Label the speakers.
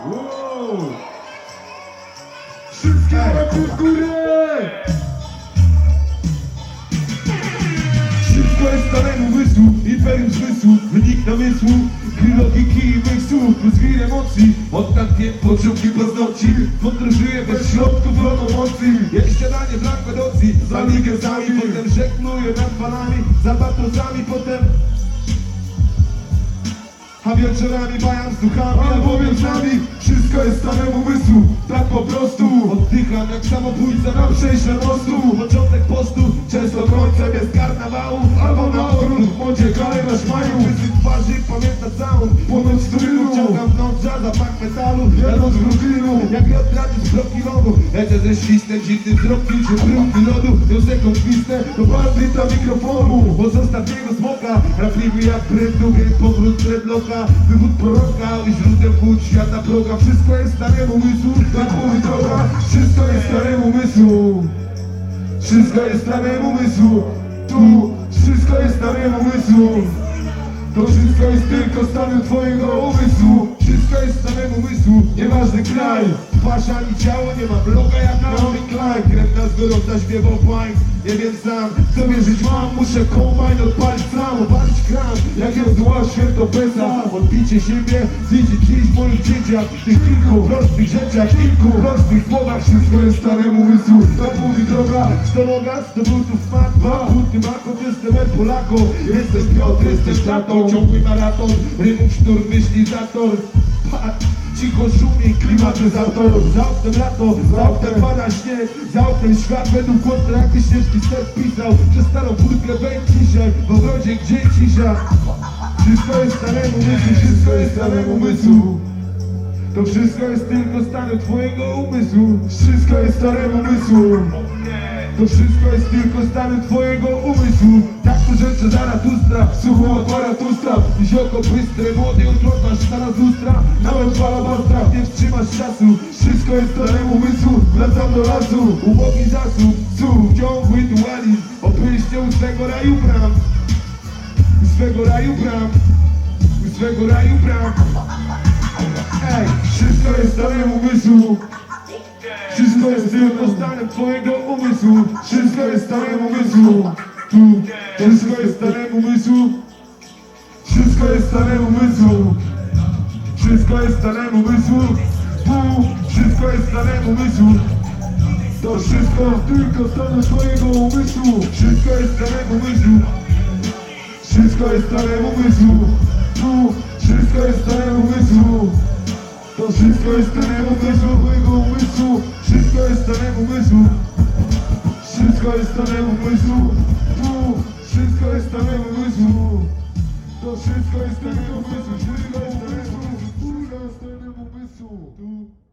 Speaker 1: Wow. Wszystkie łapy w górę! Wszystko jest staremu wysłu, imperium zmysłu, wynik namysłu, gry logiki i wysłu, emocji, odtankiem pociągiem poznoci, podróżuję bez środków wolno mocy, jak ściananie brak nocy, za nami, potem żegnuję nad falami, za batrozami, potem a wieczorami bajam z duchami, albowiem z nami. Wszystko jest staremu umysłu, tak po prostu. Oddycham jak samobójca na przejściu mostu. Początek postu, często końcem jest karnawału Albo na ogród, w modzie kalendarz mają Łysy twarzy, pamięta z W noc, zapach metalu Jadąc z Brooklynu, jak odradzić z bloki lodu Lecę ze świstem, dziwnym wzrokiem Czy brudny lodu, wniosek kwistę Do bandyta mikrofonu, bo z ostatniego smoka. Rapliwy jak więc powrót dreadlocka Wywód proroka i źródeł wód Świata proga, wszystko jest staremu umysłu Tak mówi droga, wszystko jest staremu umysłu. Wszystko jest staremu umysłu. Tu, wszystko jest staremu umysłu. To wszystko jest tylko stanem twojego umysłu Wszystko jest stanem umysłu, nieważny kraj. Twarz ani ciało, nie ma bloga jak Naomi Klein. Krew na zgorą zaśpiewał pań Nie wiem sam, co wierzyć mam. Muszę kombajn odpalić sam, opalić kran. Jak ją zła świętopesa Odbicie siebie, zwiedzić dziś moich dzieciach Tych kilku prostych rzeczach, kilku prostych słowach Wszystko jest staremu umysłu, tak mówi droga Stonoga, sto butów smak, dwa buty mako Testament Polako, jestem Piotr, jestem tatą. Ciągły maraton, rymów sznur, myśli zator Patrz, Cicho szumie klimatyzator Za oknem lato, za oknem pada śnieg Za oknem świat według kontrakty ścieżki ser pisał Przez starą budkę wejdź dzisiaj W ogrodzie gdzie cisza Wszystko jest staremu umysłu, wszystko jest staremu umysłu. To wszystko jest tylko stanem twojego umysłu. Wszystko jest staremu umysłu to wszystko jest tylko stanem twojego umysłu. Tak to rzeczy Zaratustra, sucho aparatustra Zioko bystre, młody odrodnasz stara z lustra. Nawet balabastra, nie wstrzymasz czasu. Wszystko jest staremu umysłu, wracam do lasu. Ubogi zasób, słów, ciągły dualizm. Opyście u swego raju bram. U swego raju bram. U swego raju bram. Ej, wszystko jest staremu umysłu jest stanem twojego umysłu. Wszystko jest stanem umysłu. Tu, wszystko jest stanem umysłu. Wszystko jest stanem umysłu. Wszystko jest stanem umysłu. Tu, wszystko jest stanem umysłu. To wszystko tylko stanem twojego umysłu. Wszystko jest stanem umysłu. Wszystko jest stanem umysłu. Tu, wszystko jest stanem umysłu. To wszystko jest stanem umysłu, umysłu wszystko jest starego umysłu. Wszystko jest starego umysłu. Tu wszystko jest starego umysłu. To wszystko jest starego umysłu. Wszystko jest umysłu. Wszystko jest starego umysłu.